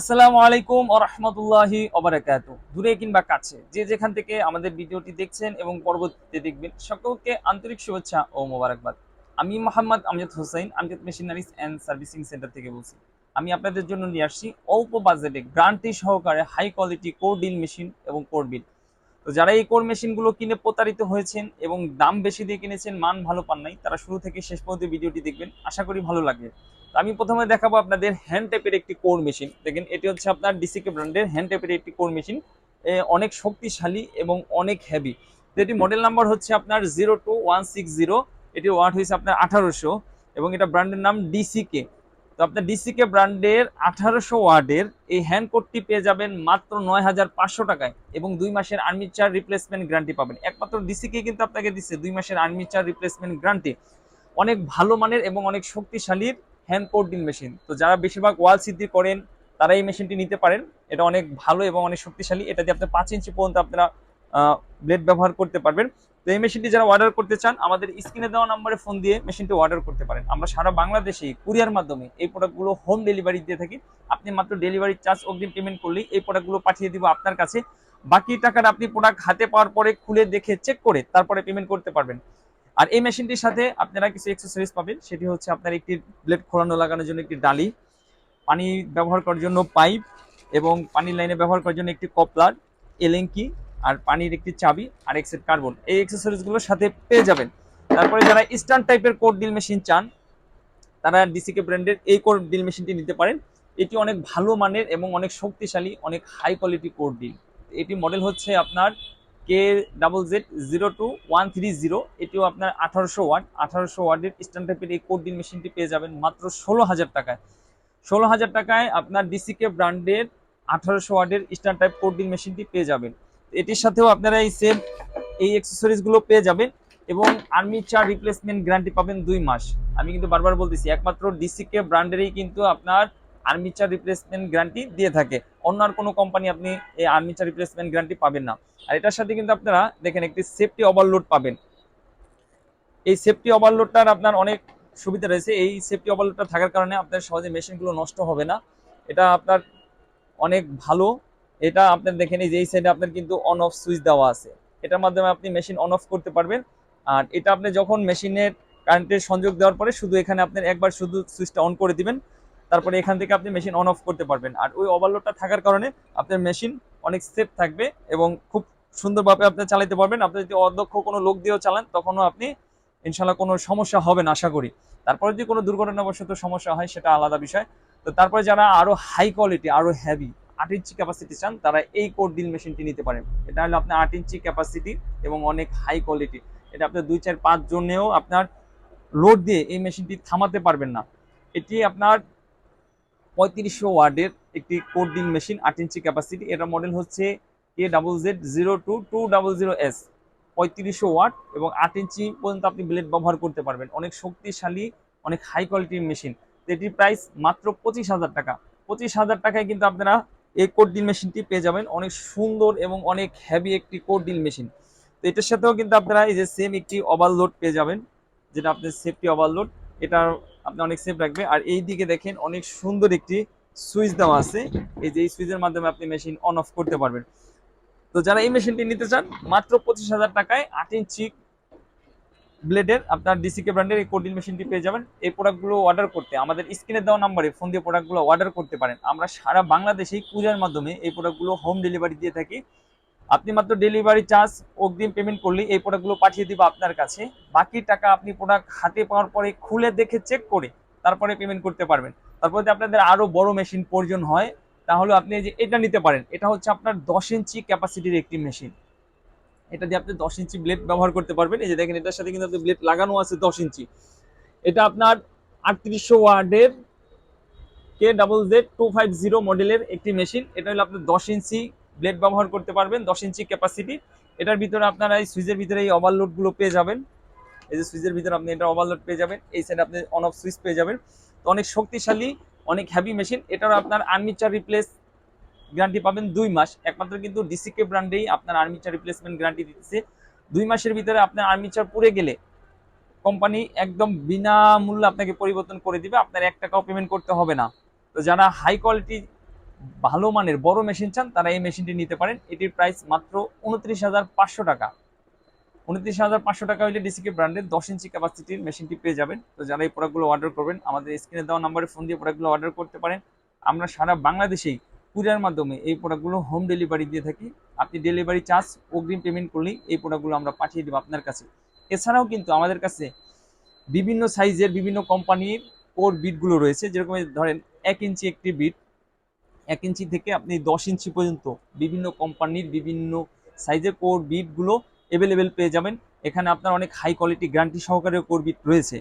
আসসালামু আলাইকুম ও রহমতুল্লাহি ওবারাকাতু দূরে কিংবা কাছে, যে যেখান থেকে আমাদের ভিডিওটি দেখছেন এবং পরবর্তীতে দেখবেন, সকলকে আন্তরিক শুভেচ্ছা ও মোবারকবাদ। আমি Mohammad Amjad Hossain, Amjad machineries and servicing centre থেকে বলছি। আমি আপনাদের জন্য নিয়ে আসছি অল্প বাজেটে গ্রান্টি সহকারে high quality core drill machine এবং কোর বিল। তো যারা এই কোর মেশিনগুলো কিনে প্রতারিত হয়েছেন এবং দাম বেশি দিয়ে কিনেছেন, মান ভালো পান নাই, তারা শুরু থেকে শেষ পর্যন্ত ভিডিওটি দেখবেন। আশা করি ভালো লাগবে। আমি প্রথমে দেখাবো আপনাদের হ্যান্ড টেপের একটি কোর মেশিন দেখেন, এটি হচ্ছে আপনার ডিসিকে ব্র্যান্ডের হ্যান্ড টেপের একটি কোর মেশিন অনেক শক্তিশালী এবং অনেক তো এটি মডেল নাম্বার হচ্ছে আপনার zero two one six zero এটির ওয়াট হয়েছে আপনার আঠারোশো এবং এটা ব্র্যান্ডের নাম ডিসিকে তো আপনার ডিসিকে ব্র্যান্ডের আঠারোশো ওয়ার্ডের এই হ্যান্ড কোডটি পেয়ে যাবেন মাত্র নয় হাজার পাঁচশো টাকায় এবং দুই মাসের আর্মিচার রিপ্লেসমেন্ট গ্যারান্টি পাবেন। একমাত্র ডিসিকে কিন্তু আপনাকে দিচ্ছে দুই মাসের আর্মিচার রিপ্লেসমেন্ট গ্যারান্টি অনেক ভালো মানের এবং অনেক শক্তিশালীর হ্যান্ড কোডিং মেশিন তো যারা বেশিরভাগ ওয়াল সিদ্ধি করেন, তারা এই মেশিনটি নিতে পারেন। এটা অনেক ভালো এবং অনেক শক্তিশালী। এটা দিয়ে আপনার পাঁচ ইঞ্চি পর্যন্ত আপনারা ব্লেড ব্যবহার করতে পারবেন। তো এই মেশিনটি যারা অর্ডার করতে চান, আমাদের স্ক্রিনে দেওয়া নাম্বারে ফোন দিয়ে মেশিনটি অর্ডার করতে পারেন। আমরা সারা বাংলাদেশে কুরিয়ার মাধ্যমে এই প্রোডাক্টগুলো হোম ডেলিভারি দিয়ে থাকি। আপনি মাত্র ডেলিভারি চার্জ অগ্রিম পেমেন্ট করলেই এই প্রোডাক্টগুলো পাঠিয়ে দিব আপনার কাছে। বাকি টাকাটা আপনি প্রোডাক্ট হাতে পাওয়ার পরে খুলে দেখে চেক করে তারপরে পেমেন্ট করতে পারবেন। আর এই মেশিনটির সাথে আপনারা কিছু এক্সেসরিজ পাবেন। সেটি হচ্ছে আপনার একটি ব্লেড খোলানো লাগানোর জন্য একটি ডালি, পানি ব্যবহার করার জন্য পাইপ এবং পানির লাইনে ব্যবহার করার জন্য একটি কপলার এলেঙ্কি আর পানির একটি চাবি আর এক্সেট কার্বন এই এক্সেসরিজগুলোর সাথে পেয়ে যাবেন। তারপরে যারা ইস্টার্ন টাইপের কোড ডিল মেশিন চান, তারা ডিসিকে ব্র্যান্ডের এই কোড ডিল মেশিনটি নিতে পারেন। এটি অনেক ভালো মানের এবং অনেক শক্তিশালী, অনেক হাই কোয়ালিটি কোড ডিল এটি মডেল হচ্ছে আপনার K double Z zero two one three zero এটিও আপনার আঠারোশো ওয়াট। আঠারোশো ওয়াটের স্ট্যান্ড টাইপের এই কোড ডিল মেশিনটি পেয়ে যাবেন মাত্র ষোলো হাজার টাকায়। ষোলো হাজার টাকায় আপনার ডিসিকে ব্র্যান্ডের আঠারোশো ওয়াটের স্ট্যান্ড টাইপ কোড ডিল মেশিনটি পেয়ে যাবেন। এটির সাথেও আপনারা এই সেম এই অ্যাক্সেসরিজগুলো পেয়ে যাবেন এবং আর্মি চার রিপ্লেসমেন্ট গ্যারান্টি পাবেন দুই মাস। আমি কিন্তু বারবার বলতেছি, একমাত্র ডিসিকে ব্র্যান্ডেরই কিন্তু আপনার আর্মিচার রিপ্লেসমেন্ট গ্যারান্টি দিয়ে থাকে। অন্য আর কোনো কোম্পানি আপনি এই আর্মিচার রিপ্লেসমেন্ট গ্যারান্টি পাবেন না। আর এটার সাথে কিন্তু আপনারা দেখেন একটি সেফটি ওভারলোড পাবেন। এই সেফটি ওভারলোডটার আপনার অনেক সুবিধা রয়েছে। এই সেফটি ওভারলোডটা থাকার কারণে আপনার সহজে মেশিনগুলো নষ্ট হবে না। এটা আপনার অনেক ভালো। এটা আপনার দেখেন এই যে এই সাইডে আপনার কিন্তু অন অফ সুইচ দেওয়া আছে। এটার মাধ্যমে আপনি মেশিন অন অফ করতে পারবেন। আর এটা আপনি যখন মেশিনের কারেন্টের সংযোগ দেওয়ার পরে শুধু এখানে আপনার একবার শুধু সুইচটা অন করে দিবেন। তারপরে এখান থেকে আপনি মেশিন অন অফ করতে পারবেন। আর ওই ওভারলোডটা থাকার কারণে আপনার মেশিন অনেক সেফ থাকবে এবং খুব সুন্দরভাবে আপনি চালাতে পারবেন। আপনি যদি অধ্যক্ষ কোনো লোক দিয়েও চালান, তখনও আপনি ইনশাল্লাহ কোনো সমস্যা হবে না, আশা করি। তারপরে যদি কোনো দুর্ঘটনাবশত সমস্যা হয়, সেটা আলাদা বিষয়। তো তারপরে যারা আরও হাই কোয়ালিটি আরও হেভি আট ইঞ্চি ক্যাপাসিটি চান, তারা এই কোড ডিল মেশিনটি নিতে পারেন। এটা হলো আপনার আট ইঞ্চি ক্যাপাসিটি এবং অনেক হাই কোয়ালিটি এটা আপনার দুই, চার, পাঁচ জনেও আপনার লোড দিয়ে এই মেশিনটি থামাতে পারবেন না। এটি আপনার পঁয়ত্রিশশো ওয়ার্ডের একটি কোড মেশিন, আট ইঞ্চি ক্যাপাসিটি এটা মডেল হচ্ছে K double Z zero two two double zero S পঁয়ত্রিশশো ওয়াট এবং আট ইঞ্চি পর্যন্ত আপনি ব্লেড ব্যবহার করতে পারবেন। অনেক শক্তিশালী, অনেক হাই কোয়ালিটির মেশিন এটির প্রাইস মাত্র পঁচিশ হাজার টাকা। পঁচিশ হাজার টাকায় কিন্তু আপনারা এই কোড ডিল মেশিনটি পেয়ে যাবেন। অনেক সুন্দর এবং অনেক হ্যাভি একটি কোড ডিল মেশিন। তো এটার সাথেও কিন্তু আপনারা এই যে সেম একটি ওভারলোড পেয়ে যাবেন, যেটা আপনার সেফটি ওভারলোড এটা আপনি অনেক সেফ রাখবে। আর এই দিকে দেখেন অনেক সুন্দর একটি সুইচ দেওয়া আছে। এই যে এই সুইচের মাধ্যমে আপনি মেশিন অন অফ করতে পারবেন। তো যারা এই মেশিনটি নিতে চান, মাত্র পঁচিশ হাজার টাকায় আট ইঞ্চি ব্লেডের আপনার ডিসিকে ব্র্যান্ডের এই কোডিল মেশিনটি পেয়ে যাবেন। এই প্রোডাক্টগুলো অর্ডার করতে, আমাদের স্ক্রিনে দেওয়া নাম্বারে ফোন দিয়ে প্রোডাক্টগুলো অর্ডার করতে পারেন। আমরা সারা বাংলাদেশেই কুরিয়ার মাধ্যমে এই প্রোডাক্টগুলো হোম ডেলিভারি দিয়ে থাকি। আপনি মাত্র ডেলিভারি চার্জ অগ্রিম পেমেন্ট করলে এই প্রোডাক্টগুলো পাঠিয়ে দিব আপনার কাছে। বাকি টাকা আপনি প্রোডাক্ট হাতে পাওয়ার পরে খুলে দেখে চেক করে তারপরে পেমেন্ট করতে পারবেন। তারপরে যদি আপনাদের আরও বড় মেশিন প্রয়োজন হয়, তাহলে আপনি যে এটা নিতে পারেন। এটা হচ্ছে আপনার দশ ইঞ্চি ক্যাপাসিটির একটি মেশিন এটা দিয়ে আপনি দশ ইঞ্চি ব্লেড ব্যবহার করতে পারবেন। এই যে দেখেন, এটার সাথে কিন্তু ব্লেড লাগানো আছে দশ ইঞ্চি। এটা আপনার আটত্রিশশো ওয়ার্ডের K double Z two five zero মডেলের একটি মেশিন এটা হলো আপনার দশ ইঞ্চি ব্লেড ব্যবহার করতে পারবেন, দশ ইঞ্চি ক্যাপাসিটি এটার ভিতরে আপনারা এই সুইচের ভিতরে এই ওভারলোডগুলো পেয়ে যাবেন। এই যে সুইচের ভিতরে আপনি এটা ওভারলোড পেয়ে যাবেন, এই সাইডে আপনি অন অফ সুইচ পেয়ে যাবেন। তো অনেক শক্তিশালী, অনেক হ্যাভি মেশিন এটারও আপনার আর্মিচার রিপ্লেস গ্যারান্টি পাবেন দুই মাস। একমাত্র কিন্তু ডিসিকে ব্র্যান্ডেই আপনার আর্মিচার রিপ্লেসমেন্ট গ্যারান্টি দিচ্ছে দুই মাসের ভিতরে আপনার আর্মিচার পুড়ে গেলে কোম্পানি একদম বিনামূল্যে আপনাকে পরিবর্তন করে দিবে। আপনার এক টাকাও পেমেন্ট করতে হবে না। তো যারা হাই কোয়ালিটি ভালো মানের, বড় মেশিন চান, তারা এই মেশিনটি নিতে পারেন। এটির প্রাইস মাত্র উনত্রিশ হাজার পাঁচশো টাকা। উনত্রিশ হাজার পাঁচশো টাকা হলে ডিসিকে ব্র্যান্ডের দশ ইঞ্চি ক্যাপাসিটির মেশিনটি পেয়ে যাবেন। তো যারা এই প্রোডাক্টগুলো অর্ডার করবেন, আমাদের স্ক্রিনে দেওয়া নাম্বারে ফোন দিয়ে প্রোডাক্টগুলো অর্ডার করতে পারেন। আমরা সারা বাংলাদেশেই কুরিয়ার মাধ্যমে এই প্রোডাক্টগুলো হোম ডেলিভারি দিয়ে থাকি। আপনি ডেলিভারি চার্জ অগ্রিম পেমেন্ট করলেই এই প্রোডাক্টগুলো আমরা পাঠিয়ে দেবো আপনার কাছে। এছাড়াও কিন্তু আমাদের কাছে বিভিন্ন সাইজের বিভিন্ন কোম্পানির কোর বিটগুলো রয়েছে। যেরকম ধরেন এক ইঞ্চি একটি বিট এক ইঞ্চি থেকে আপনি দশ ইঞ্চি পর্যন্ত বিভিন্ন কোম্পানির বিভিন্ন সাইজের কোর বিটগুলো অ্যাভেলেবেল পেয়ে যাবেন। এখানে আপনার অনেক হাই কোয়ালিটি গ্যারান্টি সহকারে কোর বিট রয়েছে।